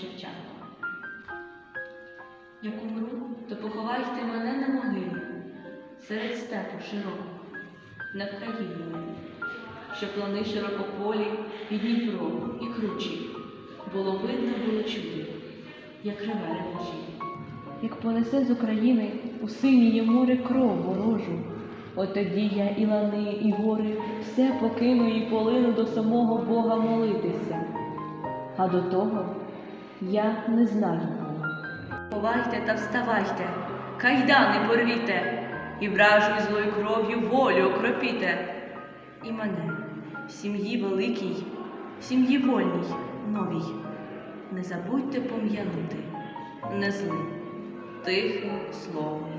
Шевченко. Як умру, то поховайте мене на могилі, серед степу широкого, на країні мені, що плани широкополі і Дніпро, і кручі, було видно, було чути, як реве ревежі. Як понесе з України у синє море кров ворожу. От тоді я і лани, і гори все покину і полину до самого Бога молитися. А до того я не знаю кого. Ховайте та вставайте, кайдани порвіте, і вражою злою кров'ю волю окропіте. І мене в сім'ї великій, в сім'ї вольній, новій. Не забудьте пом'янути не злим, тихим словом